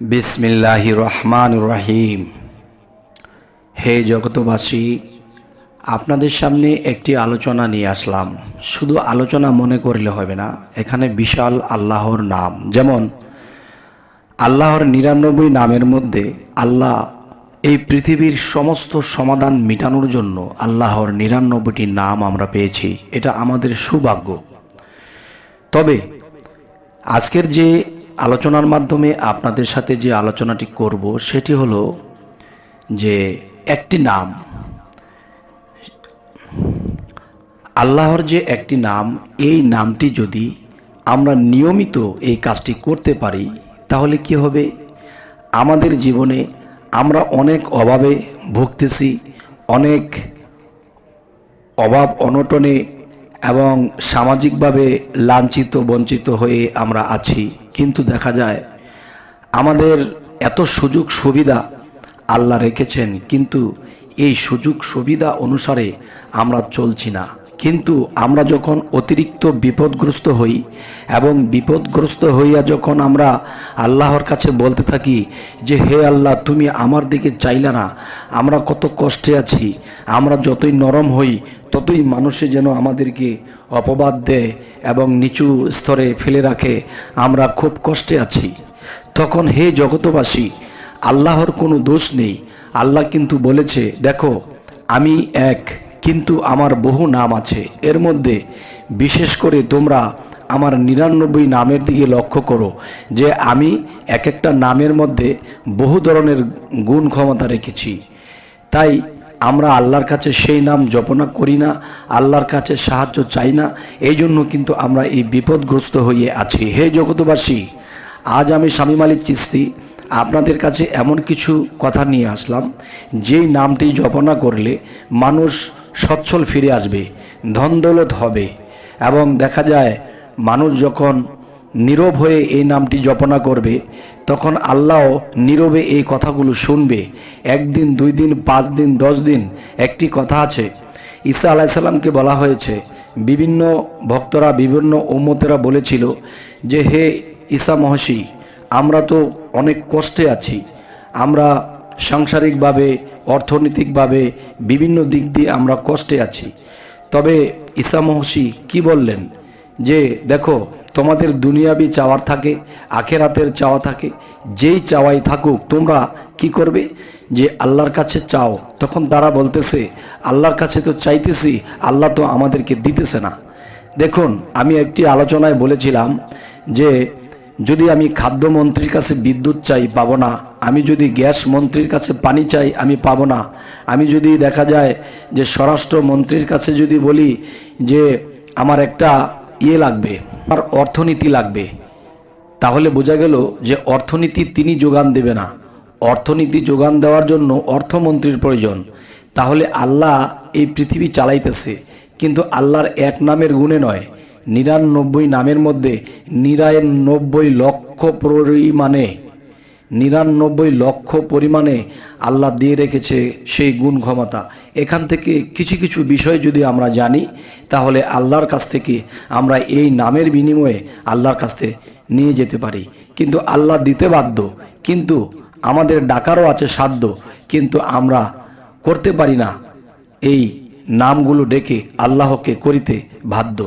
বিসমিল্লাহ রহমান রাহিম হে জগতবাসী আপনাদের সামনে একটি আলোচনা নিয়ে আসলাম। শুধু আলোচনা মনে করলে হবে না, এখানে বিশাল আল্লাহর নাম। যেমন, আল্লাহর নিরানব্বই নামের মধ্যে আল্লাহ এই পৃথিবীর সমস্ত সমাধান মেটানোর জন্য আল্লাহর নিরানব্বইটি নাম আমরা পেয়েছি। এটা আমাদের সৌভাগ্য। তবে, আজকের যে আলোচনার মাধ্যমে আপনাদের সাথে যে আলোচনাটি করব, সেটি হলো যে একটি নাম, আল্লাহর যে একটি নাম, এই নামটি যদি আমরা নিয়মিত এই কাজটি করতে পারি, তাহলে কি হবে? আমাদের জীবনে আমরা অনেক অভাবে ভুগতেছি, অনেক অভাব অনটনে এবং সামাজিকভাবে লাঞ্ছিত, বঞ্চিত হয়ে আমরা আছি। কিন্তু দেখা যায় আমাদের এত সুযোগ সুবিধা আল্লাহ রেখেছেন, কিন্তু এই সুযোগ সুবিধা অনুসারে আমরা চলছি না। কিন্তু আমরা যখন অতিরিক্ত বিপদগ্রস্ত হই এবং বিপদগ্রস্ত হইয়া যখন আমরা আল্লাহর কাছে বলতে থাকি যে, হে আল্লাহ, তুমি আমার দিকে চাইলে না, আমরা কত কষ্টে আছি, আমরা যতই নরম হই, ততই মানুষে যেন আমাদেরকে অপবাদ দেয় এবং নিচু স্তরে ফেলে রাখে, আমরা খুব কষ্টে আছি। তখন হে জগতবাসী আল্লাহর কোনো দোষ নেই। আল্লাহ কিন্তু বলেছে, দেখো, আমি এক, কিন্তু আমার বহু নাম আছে। এর মধ্যে বিশেষ করে তোমরা আমার নিরানব্বই নামের দিকে লক্ষ্য করো, যে আমি এক একটা নামের মধ্যে বহু ধরনের গুণ ক্ষমতা রেখেছি। তাই আমরা আল্লাহর কাছে সেই নাম জপনা করি না, আল্লাহর কাছে সাহায্য চাই না, এই জন্য কিন্তু আমরা এই বিপদগ্রস্ত হয়ে আছি। হে জগতবাসী আজ আমি স্বামী মালিক চিস্তি আপনাদের কাছে এমন কিছু কথা নিয়ে আসলাম, যেই নামটি জপনা করলে মানুষ সচ্ছল ফিরে আসবে ধন দৌলত হবে এবং দেখা যায় মানুষ যখন নীরব হয়ে এই নামটি জপনা করবে, তখন আল্লাহ নীরবে এই কথাগুলো শুনবে। একদিন, দুই দিন, পাঁচ দিন, দশ দিন, একটি কথা আছে। ঈসা আলাইসাল্লামকে বলা হয়েছে, বিভিন্ন ভক্তরা, বিভিন্ন উম্মতেরা বলেছিল যে, হে ঈসা মহসি আমরা তো অনেক কষ্টে আছি। আমরা সাংসারিকভাবে, অর্থনৈতিকভাবে, বিভিন্ন দিক দিয়ে আমরা কষ্টে আছি। তবে ঈসা মহসি কি বললেন? যে, দেখো তোমাদের দুনিয়াবি চাওয়ার থাকে, আখেরাতের চাওয়া থাকে, যেই চাওয়াই থাকুক, তোমরা কি করবে? যে আল্লাহর কাছে চাও, তখন তারা বলতেছে, আল্লাহর কাছে তো চাইতেছি, আল্লাহ তো আমাদেরকে দিতেছে না। দেখুন, আমি একটি আলোচনায় বলেছিলাম যে, যদি আমি খাদ্যমন্ত্রীর কাছে বিদ্যুৎ চাই, পাবো না। আমি যদি গ্যাস মন্ত্রীর কাছে পানি চাই, আমি পাবো না। আমি যদি দেখা যায় যে স্বরাষ্ট্র মন্ত্রীর কাছে যদি বলি যে, আমার একটা ইয়ে লাগবে, আর অর্থনীতি লাগবে। তাহলে বোঝা গেল যে অর্থনীতি তিনি যোগান দেবে না। অর্থনীতি যোগান দেওয়ার জন্য অর্থমন্ত্রীর প্রয়োজন। তাহলে আল্লাহ এই পৃথিবী চালাইতেছে। কিন্তু আল্লাহর এক নামের গুণে নয়, নিরানব্বই নামের মধ্যে নিরানব্বই লক্ষ পরিমাণে নিরানব্বই লক্ষ পরিমাণে আল্লাহ দিয়ে রেখেছে সেই গুণ ক্ষমতা। এখান থেকে কিছু কিছু বিষয় যদি আমরা জানি, তাহলে আল্লাহর কাছ থেকে আমরা এই নামের বিনিময়ে আল্লাহর কাছ থেকে নিয়ে যেতে পারি। কিন্তু আল্লাহ দিতে বাধ্য, কিন্তু আমাদের ডাকারও আছে সাধ্য, কিন্তু আমরা করতে পারি না। এই নামগুলো ডেকে আল্লাহকে করিতে বাধ্য।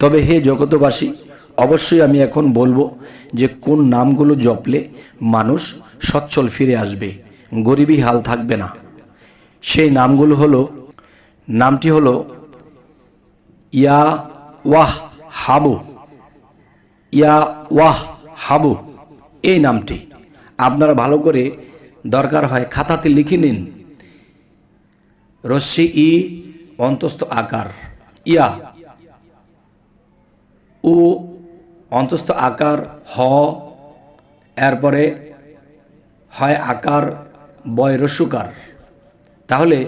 তবে হে জগতবাসী অবশ্যই আমি এখন বলব যে কোন নামগুলো জপলে মানুষ সচ্ছল ফিরে আসবে গরিবী হাল থাকবে না। সেই নামগুলো হলো, নামটি হলো ইয়া ওয়াহ হাবু। ইয়া ওয়াহ হাবু, এই নামটি। আপনারা ভালো করে দরকার হয় খাতাতে লিখে নিন। রশ্মি ই অন্তস্থ আকার। ইয়া ও অন্তস্থ আকার হ, এরপরে হয় আকার, বয় রস্যকার তাহলে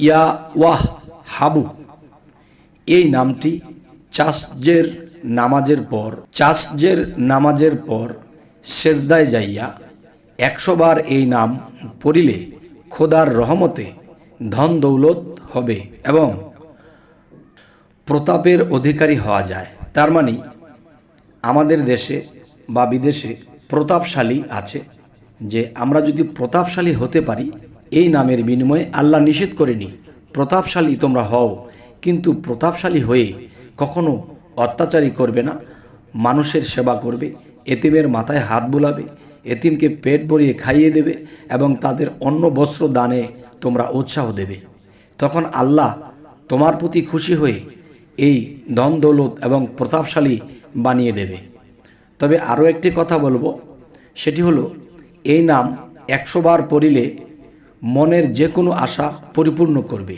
ইয়া ওয়াহ হাবু। এই নামটি চাষজের নামাজের পর, চাষজের নামাজের পর সেজদায় যাইয়া একশো বার এই নাম পড়িলে খোদার রহমতে ধন দৌলত হবে এবং প্রতাপের অধিকারী হওয়া যায়। তার মানে আমাদের দেশে বা বিদেশে প্রতাপশালী আছে, যে আমরা যদি প্রতাপশালী হতে পারি, এই নামের বিনিময়ে আল্লাহ নিষেধ করেনি, প্রতাপশালী তোমরা হও। কিন্তু প্রতাপশালী হয়ে কখনো অত্যাচারী করবে না, মানুষের সেবা করবে, এতিমের মাথায় হাত বুলাবে, এতিমকে পেট ভরিয়ে খাইয়ে দেবে এবং তাদের অন্ন বস্ত্র দানে তোমরা উৎসাহ দেবে। তখন আল্লাহ তোমার প্রতি খুশি হয়ে এই ধন দৌলত এবং প্রতাপশালী বানিয়ে দেবে। তবে আরও একটি কথা বলব, সেটি হলো, এই নাম একশো বার পড়িলে মনের যে কোনো আশা পরিপূর্ণ করবে।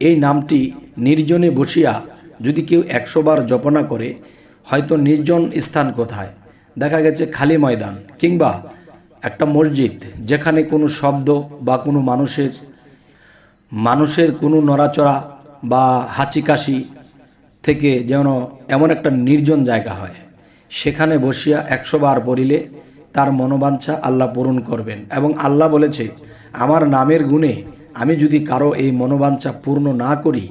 এই নামটি নির্জনে বসিয়া যদি কেউ একশো বার জপনা করে, হয়তো নির্জন স্থান কোথায়? দেখা গেছে খালি ময়দান কিংবা একটা মসজিদ যেখানে কোনো শব্দ বা কোনো মানুষের মানুষের কোনো নড়াচড়া বা হাঁচি কাশি থেকে যেন এমন একটা নির্জন জায়গা হয়। সেখানে বসিয়া একশো বার পড়িলে তার মনোবাঞ্ছা আল্লাহ পূরণ করবেন এবং আল্লাহ বলেছে, আমার নামের গুণে আমি যদি কারও এই মনোবাঞ্ছা পূর্ণ না করি,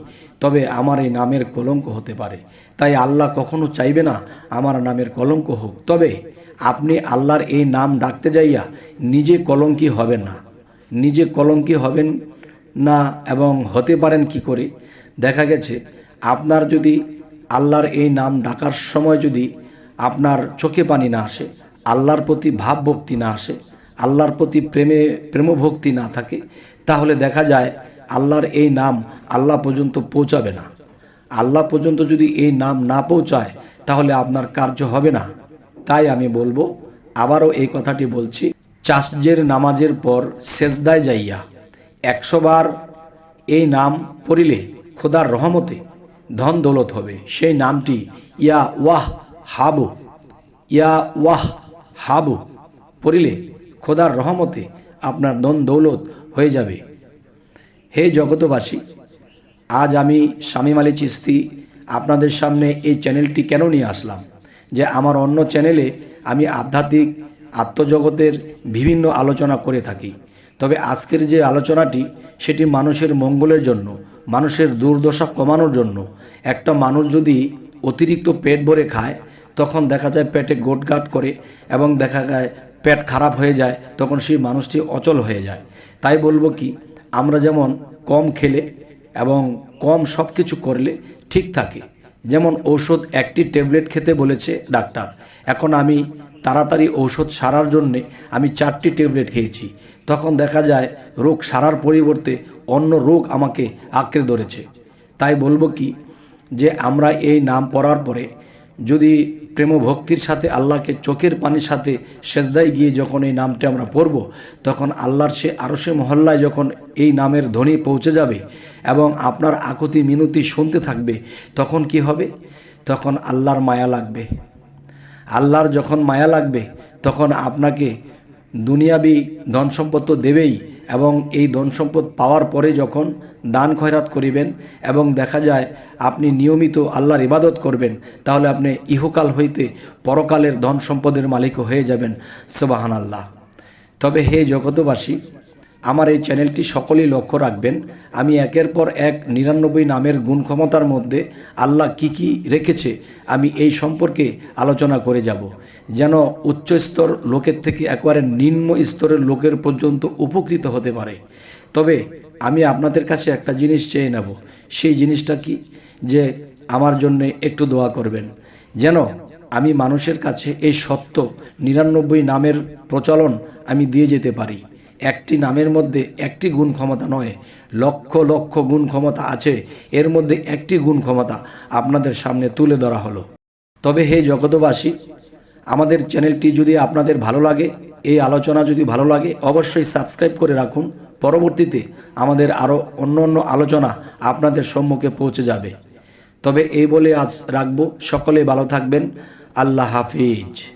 তবে আমার এই নামের কলঙ্ক হতে পারে। তাই আল্লাহ কখনো চাইবে না আমার নামের কলঙ্ক হোক। তবে আপনি আল্লাহর এই নাম ডাকতে যাইয়া নিজে কলঙ্কি হবেন না। নিজে কলঙ্কি হবেন না এবং হতে পারেন কি করে? দেখা গেছে আপনার যদি আল্লাহর এই নাম ডাকার সময় যদি আপনার চোখে পানি না আসে, আল্লাহর প্রতি ভাব ভক্তি না আসে, আল্লাহর প্রতি প্রেমে, প্রেমভক্তি না থাকে, তাহলে দেখা যায় আল্লাহর এই নাম আল্লাহ পর্যন্ত পৌঁছাবে না। আল্লাহ পর্যন্ত যদি এই নাম না পৌঁছায়, তাহলে আপনার কার্য হবে না। তাই আমি বলব, আবারও এই কথাটি বলছি চাষজের নামাজের পর সেজদায় যাইয়া একশো বার এই নাম পড়িলে খোদার রহমতে ধন দৌলত হবে। সেই নামটি ইয়া ওয়াহ হাবু। ইয়া ওয়াহ হাবু। পড়িলে খোদার রহমতে আপনার ধন দৌলত হয়ে যাবে। হে জগতবাসী আজ আমি শামীম আলী চিস্তি আপনাদের সামনে এই চ্যানেলটি কেন নিয়ে আসলাম? যে আমার অন্য চ্যানেলে আমি আধ্যাত্মিক, আত্মজগতের বিভিন্ন আলোচনা করে থাকি। তবে আজকের যে আলোচনাটি, সেটি মানুষের মঙ্গলের জন্য মানুষের দুর্দশা কমানোর জন্য। একটা মানুষ যদি অতিরিক্ত পেট ভরে খায়, তখন দেখা যায় পেটে গোটগাট করে এবং দেখা যায় পেট খারাপ হয়ে যায়, তখন সেই মানুষটি অচল হয়ে যায়। তাই বলব কি, আমরা যেমন কম খেলে এবং কম সব কিছু করলে ঠিক থাকে। যেমন ঔষধ একটি ট্যাবলেট খেতে বলেছে ডাক্তার, এখন আমি তাড়াতাড়ি ঔষধ সারার জন্যে আমি চারটি ট্যাবলেট খেয়েছি। তখন দেখা যায় রোগ সারার পরিবর্তে অন্য রোগ আমাকে আঁকড়ে ধরেছে। তাই বলব কি যে আমরা এই নাম পড়ার পরে যদি প্রেম ভক্তির সাথে আল্লাহকে চোখের পানির সাথে সেজদায় গিয়ে যখন এই নামটি আমরা পড়ব, তখন আল্লাহর সে আরও সে মহল্লায় যখন এই নামের ধ্বনি পৌঁছে যাবে এবং আপনার আকুতি মিনতি শুনতে থাকবে, তখন কি হবে? তখন আল্লাহর মায়া লাগবে। আল্লাহর যখন মায়া লাগবে, তখন আপনাকে দুনিয়াবি ধন সম্পদ তো দেবেই এবং এই ধন সম্পদ পাওয়ার পরে যখন দান খয়রাত করিবেন এবং দেখা যায় আপনি নিয়মিত আল্লাহর ইবাদত করবেন, তাহলে আপনি ইহকাল হইতে পরকালের ধন সম্পদের মালিকও হয়ে যাবেন। সোবাহান আল্লাহ তবে হে জগতবাসী আমার এই চ্যানেলটি সকলেই লক্ষ্য রাখবেন। আমি একের পর এক নিরানব্বই নামের গুণ ক্ষমতার মধ্যে আল্লাহ কি কি রেখেছে, আমি এই সম্পর্কে আলোচনা করে যাব। যেন উচ্চ স্তর লোকের থেকে একেবারে নিম্ন স্তরের লোকের পর্যন্ত উপকৃত হতে পারে। তবে আমি আপনাদের কাছে একটা জিনিস চেয়ে নেব, সেই জিনিসটা কি? যে আমার জন্য একটু দোয়া করবেন। যেন আমি মানুষের কাছে এই সত্য নিরানব্বই নামের প্রচলন আমি দিয়ে যেতে পারি। একটি নামের মধ্যে একটি গুণ ক্ষমতা নয়, লক্ষ লক্ষ গুণ ক্ষমতা আছে। এর মধ্যে একটি গুণ ক্ষমতা আপনাদের সামনে তুলে ধরা হলো। তবে হে জগতবাসী আমাদের চ্যানেলটি যদি আপনাদের ভালো লাগে, এই আলোচনা যদি ভালো লাগে, অবশ্যই সাবস্ক্রাইব করে রাখুন। পরবর্তীতে আমাদের আরও অন্য অন্য আলোচনা আপনাদের সম্মুখে পৌঁছে যাবে। তবে এই বলে আজ রাখব। সকলে ভালো থাকবেন। আল্লাহ হাফিজ।